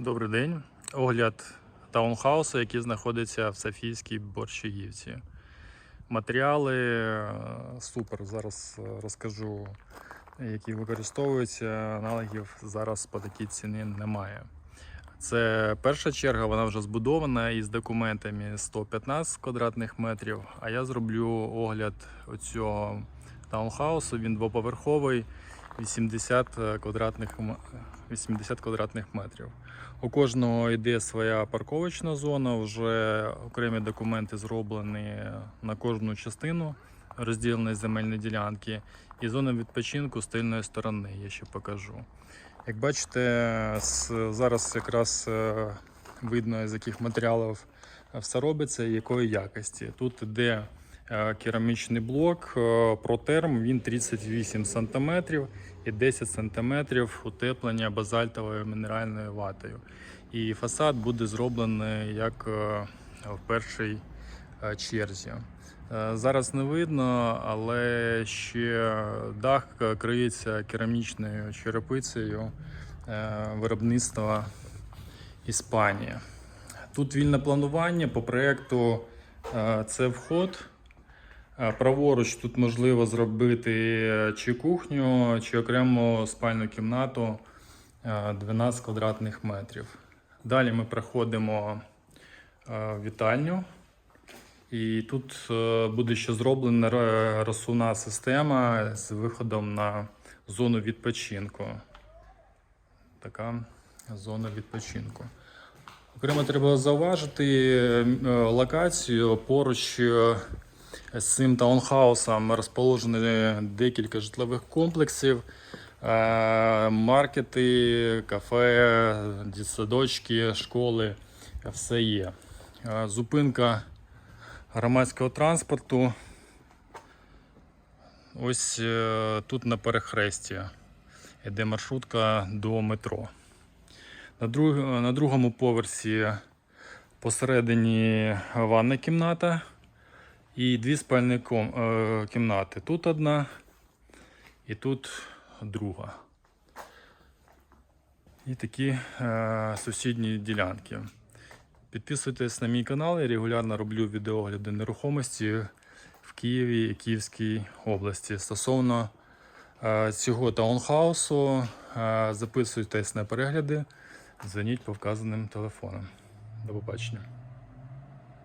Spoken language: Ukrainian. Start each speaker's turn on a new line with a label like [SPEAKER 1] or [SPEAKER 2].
[SPEAKER 1] Добрий день. Огляд таунхаусу, який знаходиться в Софійській Борщагівці. Матеріали е, супер. Зараз е, розкажу, які використовуються. Аналогів зараз по такій ціні немає. Це перша черга, вона вже збудована із документами 115 квадратних метрів. А я зроблю огляд оцього таунхаусу. Він двоповерховий, 80 квадратних, 80 квадратних метрів. У кожного йде своя парковочна зона, вже окремі документи зроблені на кожну частину розділеної земельної ділянки, і зона відпочинку з тильної сторони, я ще покажу. Як бачите, зараз якраз е, видно, з яких матеріалів все робиться і якої якості. Тут іде е, керамічний блок е, протерм, він 38 см і 10 см утеплення базальтовою мінеральною ватою. І фасад буде зроблений як е, в першій е, черзі. Е, Зараз не видно, але ще дах е, криється керамічною черепицею е, виробництва Іспанії. Тут вільне планування по проєкту е, це вход. Е, Праворуч тут можливо зробити е, чи кухню, чи окрему спальну кімнату е, 12 квадратних метрів. Далі ми проходимо е, вітальню. І тут е, буде ще зроблена розсувна система з виходом на зону відпочинку. Така зона відпочинку. Окремо треба зауважити е, локацію поруч е, з цим таунхаусом розположені декілька житлових комплексів, е, маркети, кафе, дитсадочки, школи. Все є. Е, Зупинка громадського транспорту. Ось е, тут на перехресті йде маршрутка до метро. На, друг, на другому поверсі посередині ванна кімната і дві спальні е, кімнати. Тут одна і тут друга. І такі е, сусідні ділянки. Підписуйтесь на мій канал, я регулярно роблю відеогляди нерухомості в Києві і Київській області. Стосовно е, цього таунхаусу, е, записуйтесь на перегляди, дзвоніть по вказаним телефонам. До побачення.